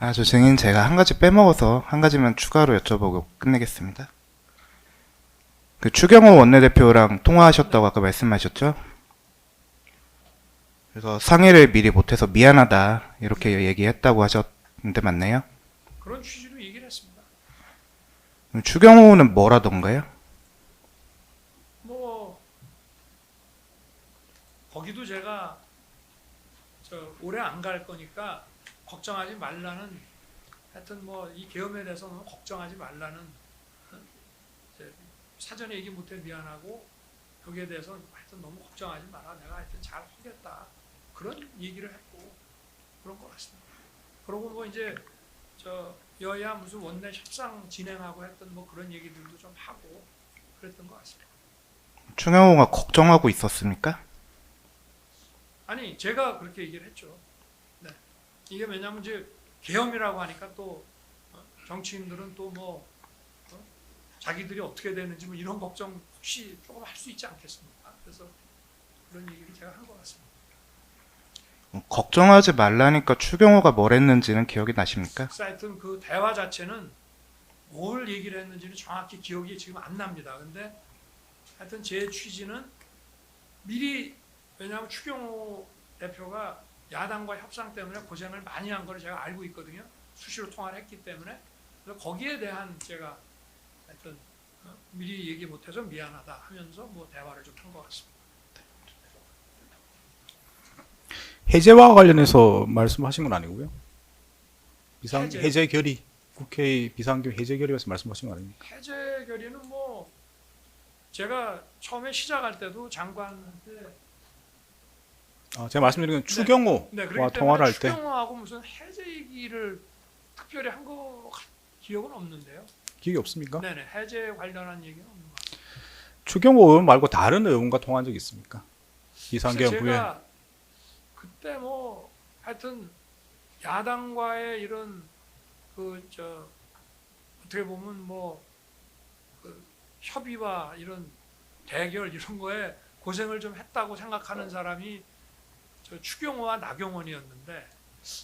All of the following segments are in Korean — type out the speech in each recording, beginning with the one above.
아, 저 증인 제가 한 가지 빼먹어서 한 가지만 추가로 여쭤보고 끝내겠습니다. 그 추경호 원내대표랑 통화하셨다고 아까 말씀하셨죠? 그래서 상의를 미리 못해서 미안하다 이렇게 얘기했다고 하셨는데 맞나요? 그런 취지로 얘기를 했습니다. 그럼 추경호는 뭐라던가요? 뭐 거기도 제가 저 올해 안갈 거니까 걱정하지 말라는 하여튼 뭐 이 계엄에 대해서 너무 걱정하지 말라는 사전에 얘기 못해 미안하고 여기에 대해서 하여튼 너무 걱정하지 마라 내가 하여튼 잘 하겠다 그런 얘기를 했고 그런 것 같습니다. 그러고 뭐 이제 저 여야 무슨 원내 협상 진행하고 했던 뭐 그런 얘기들도 좀 하고 그랬던 것 같습니다. 추경호가 걱정하고 있었습니까? 아니 제가 그렇게 얘기를 했죠. 네. 이게 왜냐하면 이제 계엄이라고 하니까 또 어, 정치인들은 또 뭐 자기들이 어떻게 되는지 뭐 이런 걱정 혹시 조금 할 수 있지 않겠습니까? 그래서 그런 얘기를 제가 한 것 같습니다. 걱정하지 말라니까 추경호가 뭘 했는지는 기억이 나십니까? 하여튼 그 대화 자체는 뭘 얘기를 했는지는 정확히 기억이 지금 안 납니다. 근데 하여튼 제 취지는 미리 왜냐하면 추경호 대표가 야당과 협상 때문에 고생을 많이 한걸 제가 알고 있거든요. 수시로 통화를 했기 때문에 그래서 거기에 대한 제가 하여튼 어, 미리 얘기 못해서 미안하다 하면서 뭐 대화를 좀 한 것 같습니다. 해제와 관련해서 말씀하신 건 아니고요. 비상 해제. 해제 결의 국회 비상경 해제 결의에서 말씀하신 거 아닙니까? 해제 결의는 뭐 제가 처음에 시작할 때도 장관한테 아, 제가 말씀드린 건 추경호와 네, 그렇기 통화를 할 때 추경호하고 무슨 해제 얘기를 특별히 한 거 기억은 없는데요. 기억이 없습니까? 네네 해제 관련한 얘기는 없는 것 같아요. 추경호 의원 말고 다른 의원과 통화한 적 있습니까? 비상경 그래서 후에 제가 그때 뭐 하여튼 야당과의 이런 그 저 어떻게 보면 뭐 그 협의와 이런 대결 이런 거에 고생을 좀 했다고 생각하는 사람이 저 추경호와 나경원이었는데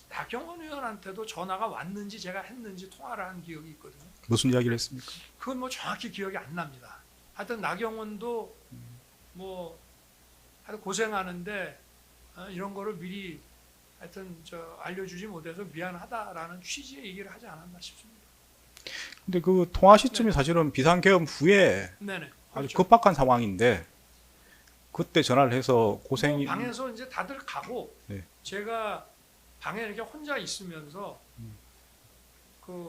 나경원 의원한테도 전화가 왔는지 제가 했는지 통화를 한 기억이 있거든요. 무슨 이야기를 했습니까? 그건 뭐 정확히 기억이 안 납니다. 하여튼 나경원도 뭐 하여튼 고생하는데 어, 이런 거를 미리 하여튼 저 알려주지 못해서 미안하다라는 취지의 얘기를 하지 않았나 싶습니다. 근데 그 통화 시점이 사실은 비상계엄 후에 네네. 아주 그렇죠. 급박한 상황인데 그때 전화를 해서 고생이 뭐 방에서 이제 다들 가고 네. 제가 방에 이렇게 혼자 있으면서 그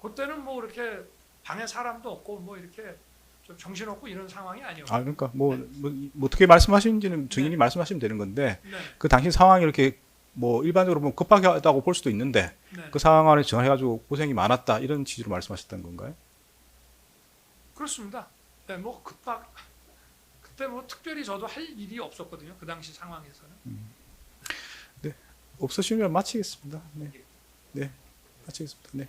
그때는 뭐 이렇게 방에 사람도 없고 뭐 이렇게 좀 정신 없고 이런 상황이 아니었어요. 아 그러니까 뭐, 뭐, 뭐 어떻게 말씀하시는지는 증인이 말씀하시면 되는 건데 네, 그 당시 상황이 이렇게 뭐 일반적으로 보면 급하다고 볼 수도 있는데 네. 그 상황 안에 전화해가지고 고생이 많았다 이런 취지로 말씀하셨던 건가요? 그렇습니다. 네, 뭐 급박 그때 뭐 특별히 저도 할 일이 없었거든요. 그 당시 상황에서는. 없으시면 마치겠습니다. 네, 네, 마치겠습니다. 네,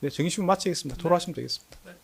네, 씨는 마치겠습니다. 돌아가시면 되겠습니다. 네. 네.